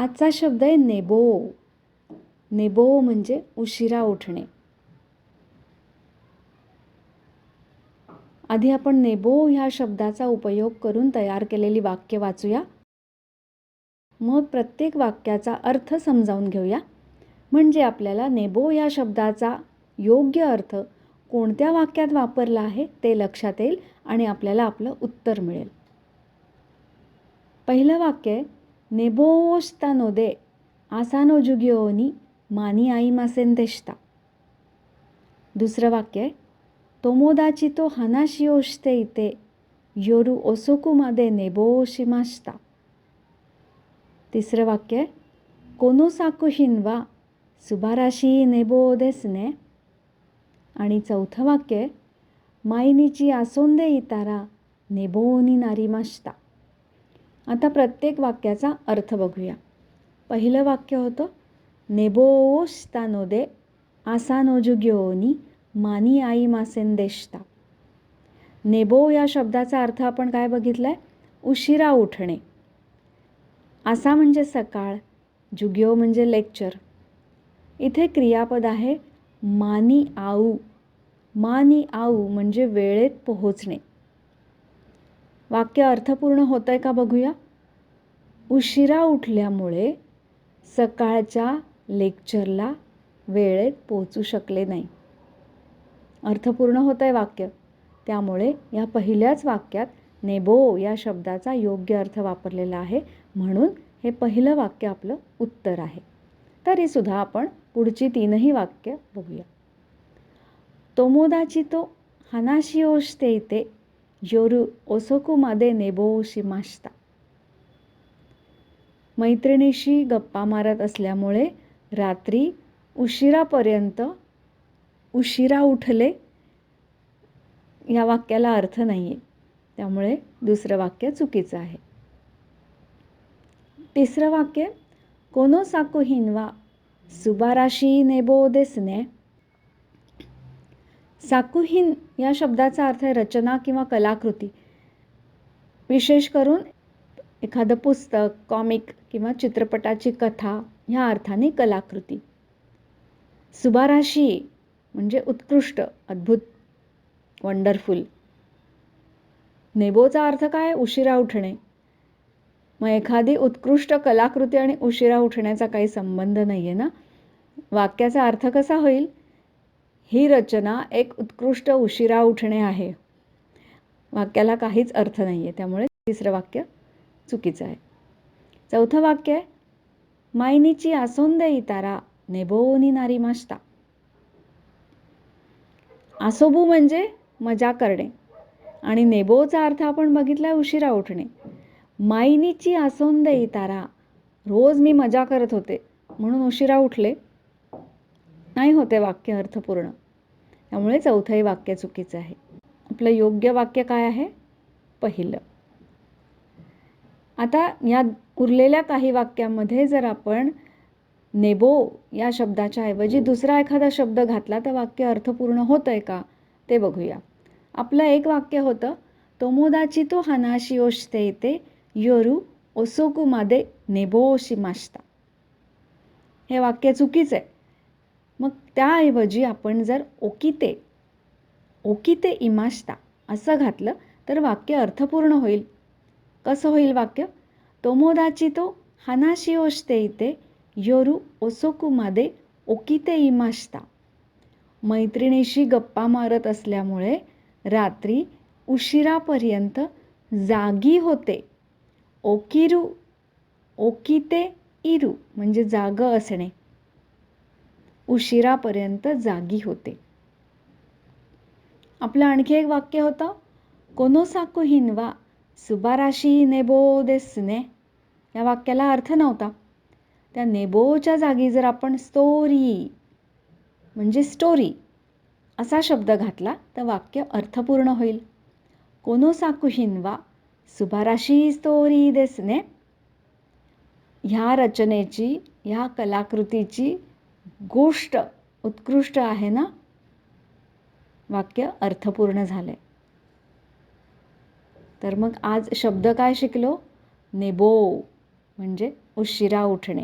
आजचा शब्द आहे नेबो. नेबो म्हणजे उशिरा उठणे. आधी आपण नेबो ह्या शब्दाचा उपयोग करून तयार केलेली वाक्य वाचूया. मग प्रत्येक वाक्याचा अर्थ समजावून घेऊया. म्हणजे आपल्याला नेबो या शब्दाचा योग्य अर्थ कोणत्या वाक्यात वापरला आहे ते लक्षात येईल आणि आपल्याला आपलं उत्तर मिळेल. पहिलं वाक्य आहे नेबोस्ता नोदे आसानो जुगिओनी मानी आई मासेंदेष्टा दुसरं वाक्य आहे तोमोदाची तो हानाशिओशते इते योरू ओसोकुमादे नेबोशिमास्ता तिसरं वाक्य आहे कोनोसाकू हिनवा सुबाराशी नेबो देसने आणि चौथं वाक्य आहे मायनीची आसोंदे इतारा नेबोनी नारीमास्ता आता प्रत्येक वाक्याचा अर्थ बघूया. पहिलं वाक्य होतं नेबोस्तानोदे आसानोजुग्योनी मानी आई मासेंदेष्टा नेबो या शब्दाचा अर्थ आपण काय बघितला आहे उशिरा उठणे. आसा म्हणजे सकाळ जुग्यो म्हणजे लेक्चर. इथे क्रियापद आहे मानी आऊ. मानी आऊ म्हणजे वेळेत पोहोचणे. वाक्य अर्थपूर्ण होतं आहे का बघूया? उशिरा उठल्यामुळे सकाळच्या लेक्चरला वेळेत पोचू शकले नाही. अर्थपूर्ण होतं आहे वाक्य. त्यामुळे या पहिल्याच वाक्यात नेबो या शब्दाचा योग्य अर्थ वापरलेला आहे. म्हणून हे पहिलं वाक्य आपलं उत्तर आहे. तरीसुद्धा आपण पुढची तीनही वाक्य बघूया. तोमोदाची तो हानाशिओशते इते योरू मैत्रिणीशी गप्पा मारत असल्यामुळे रात्री उशिरापर्यंत उशिरा उठले या वाक्याला अर्थ नाही आहे त्यामुळे दुसरं वाक्य चुकीचं आहे. तिसरं वाक्य कोनो साको हिनवा सुबाराशी नेबो देसने साकुहीन या शब्दाचा अर्थ आहे रचना किंवा कलाकृती. विशेष करून एखादं पुस्तक कॉमिक किंवा चित्रपटाची कथा ह्या अर्थाने कलाकृती. सुबाराशी म्हणजे उत्कृष्ट अद्भुत वंडरफुल नेबोचा अर्थ काय? उशिरा उठणे. मग एखादी उत्कृष्ट कलाकृती आणि उशिरा उठण्याचा काही संबंध नाही आहे ना? वाक्याचा अर्थ कसा होईल? ही रचना एक उत्कृष्ट उशिरा उठणे आहे. वाक्याला काहीच अर्थ नाही आहे त्यामुळे तिसरं वाक्य चुकीचं आहे. चौथं वाक्य आहे मायनीची आसोंद इतारा नेबोनी नारी मास्ता आसोबू म्हणजे मजा करणे आणि नेबोचा अर्थ आपण बघितला उशिरा उठणे. मायनीची आसोंद इतारा रोज मी मजा करत होते म्हणून उशिरा उठले नाही होते वाक्य अर्थपूर्ण. त्यामुळे चौथंही वाक्य चुकीचं आहे. आपलं योग्य वाक्य काय आहे? पहिलं. आता या उरलेल्या काही वाक्यामध्ये जर आपण नेबो या शब्दाच्या ऐवजी दुसरा एखादा शब्द घातला तर वाक्य अर्थपूर्ण होतं आहे का? ते बघूया. आपलं एक वाक्य होतं तोमोदाची तो हानाशी ओशते येते योरू ओसोकुमादे नेबोशी माश्ता हे वाक्य चुकीचं आहे. मग त्याऐवजी आपण जर ओकिते ओकिते इमाश्ता असं घातलं तर वाक्य अर्थपूर्ण होईल. कसं होईल वाक्य? तोमोदाची तो हानाशी ओशते इथे योरू ओसोकुमादे ओकिते इमाश्ता. मैत्रिणीशी गप्पा मारत असल्यामुळे रात्री उशिरापर्यंत जागी होते. ओकिरू ओकिते इरू म्हणजे जाग असणे. उशिरापर्यंत जागी होते. आपलं आणखी एक वाक्य होतं कोनोसाकू हिनवा सुबाराशी नेबो देसने या वाक्याला अर्थ नव्हता. त्या नेबोच्या जागी जर आपण स्टोरी म्हणजे स्टोरी असा शब्द घातला तर वाक्य अर्थपूर्ण होईल. कोनोसाकू हिनवा सुबाराशी स्टोरी देसने ह्या रचनेची ह्या कलाकृतीची गोष्ट उत्कृष्ट आहे ना? वाक्य अर्थपूर्ण झालं तर मग आज शब्द काय शिकलो? नेबो म्हणजे उशिरा उठणे.